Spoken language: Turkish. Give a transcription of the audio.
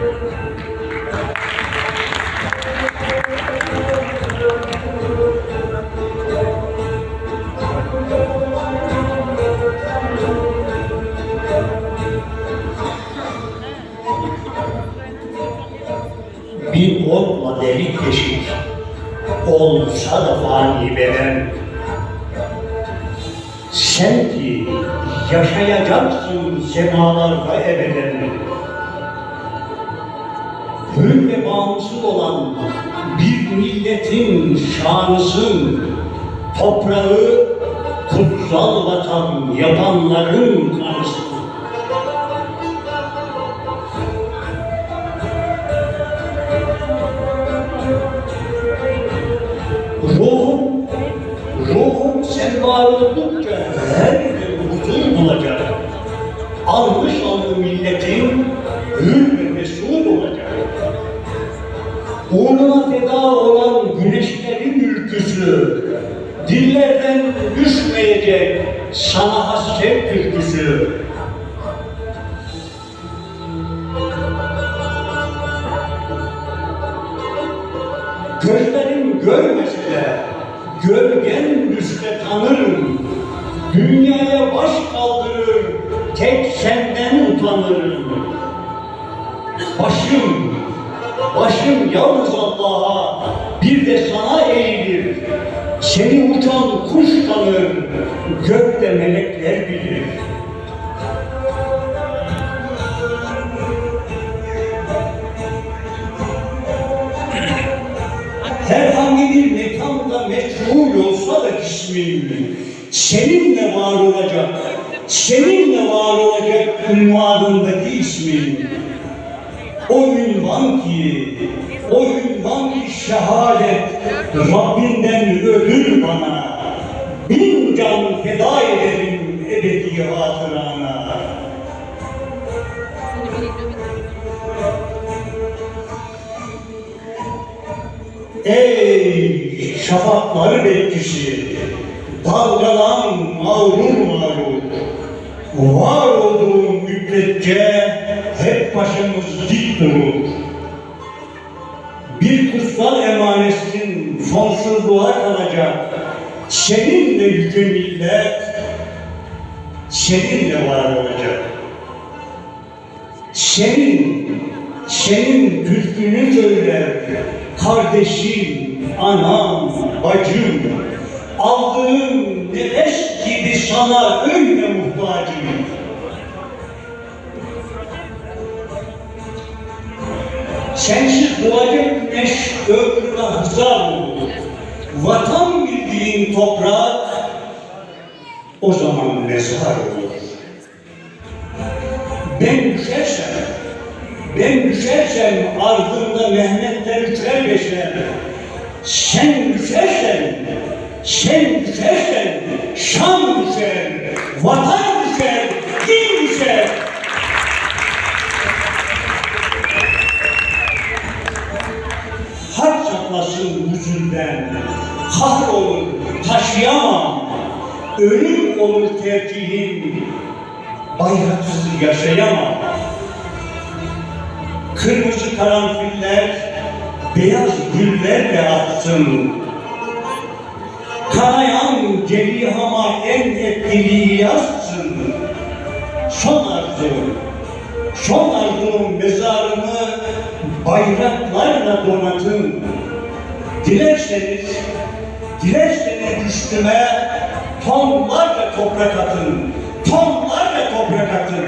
Bir okla delik deşik olsa da fani beden sen ki yaşayacaksın semalarda ebeden hür ve bağımsız olan bir milletin şanısın toprağı kutsal vatan yapanların kanısın Ruhum, ruhum sen var her gün huzur bulacak. Almış aldı milletin hür. Uğruna feda olan güneşlerin ülküsü, dillerden düşmeyecek sana hasret türküsü. Gözlerim görmese de gölgen düşse tanırım. Dünyaya baş kaldırır, tek senden utanırım. Başım yalnız Allah'a, bir de sana eğilir. Seni uçan kuş tanır, gökte melekler bilir. herhangi bir mekanda meçhul olsa da ismin seninle var olacak, seninle var olacak ünvanındaki ismin. O ünvan ki, o ünvan ki şehadet Rabbinden ödül bana. Bin can feda ederim ebedi hatırana. Ey şafakları bekçisi, dalgalan mağrur mağrur. Var olduğun müddetçe hep başımız dik durur. Bir kutsal emanetin sonsuzluğa kalacak. Seninle yüce millet, seninle var olacak. Senin, senin türkünü söyler, kardeşim, anam, bacım, aldığım nefes gibi sana öyle muhtacım. Sensiz doğacak güneş ömrüne hızar olur. Vatan bildiğin toprak o zaman mezar olur. Ben düşersem, ben düşersem ardında Mehmetler üçer beşer. Sen düşersen, sen düşersen şan düşer, vatan Ölüm olur tercihim, bayraksız yaşayamam. Kırmızı karanfiller beyaz güllerle atsın. Kanayan cerihama en etkili yazsın. Son arzum, son arzum mezarımı bayraklarla donatın. Dilerseniz, dilerseniz üstüme tonlarca toprak atın. Tonlarca toprak atın.